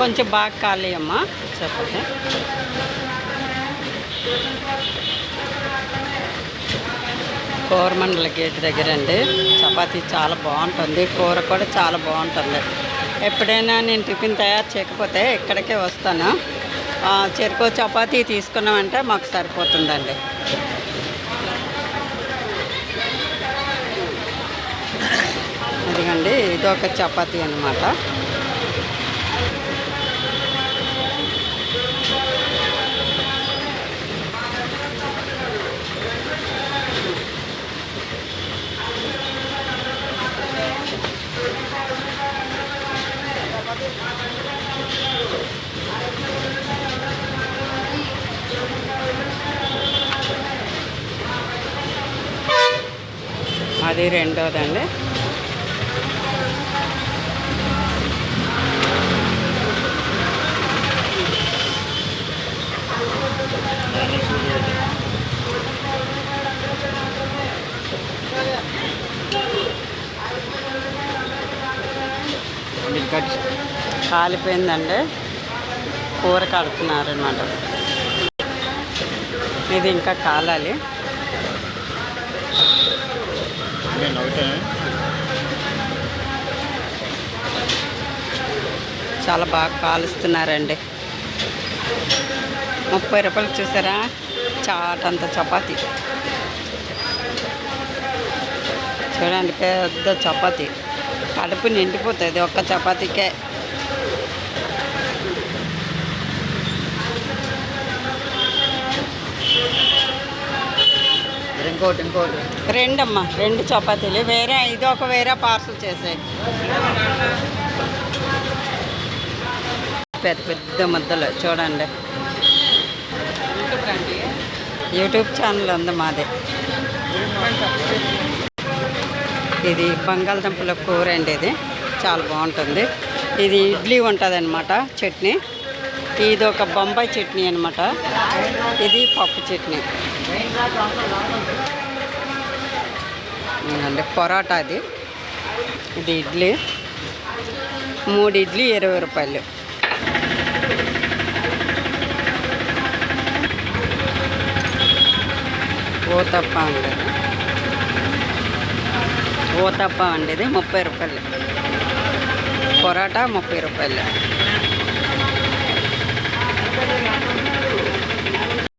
కొంచెం బాగా ఖాళీ అమ్మా చపాతి కోరమండల గేట్ దగ్గర అండి చపాతీ చాలా బాగుంటుంది. కూర కూడా చాలా బాగుంటుంది. ఎప్పుడైనా నేను టిఫిన్ తయారు చేయకపోతే ఇక్కడికే వస్తాను. చెరుకు చపాతీ తీసుకున్నామంటే మాకు సరిపోతుందండి. ఇదిగండి ఇది ఒక చపాతీ అనమాట అది రెండోదండి. కాలిపోయిందండి. కూర కడుతున్నారనమాట ఇది ఇంకా కాలాలి. నేను ఒకటే చాలా బాగా కాలుస్తున్నారండి. ముప్పై రూపాయలు చూసారా? చాటంత చపాతి. చూడండి పెద్ద చపాతి. కడుపు నిండిపోతుంది ఒక్క చపాతీకే. ఇంకోటి ఇంకోటి. రెండమ్మా రెండు చపాతీలు. వేరే ఇది ఒక వేరే పార్సల్ చేసాయి. పెద్ద పెద్ద ముద్దలు చూడండి. యూట్యూబ్ ఛానల్ ఉంది మాది. ఇది బంగాళదుంపల కూర అండి ఇది. చాలా బాగుంటుంది. ఇది ఇడ్లీ ఉంటుంది చట్నీ. ఇది ఒక బొంబాయి చట్నీ అనమాట ఇది పప్పు చట్నీ. అంటే పొరాటా అది. ఇది ఇడ్లీ. మూడు ఇడ్లీ ఇరవై రూపాయలు. ఓతప్ప అండి ఊతప్ప ఓతప్ప అండి ఇది ముప్పై రూపాయలు. పొరాటా ముప్పై రూపాయలు.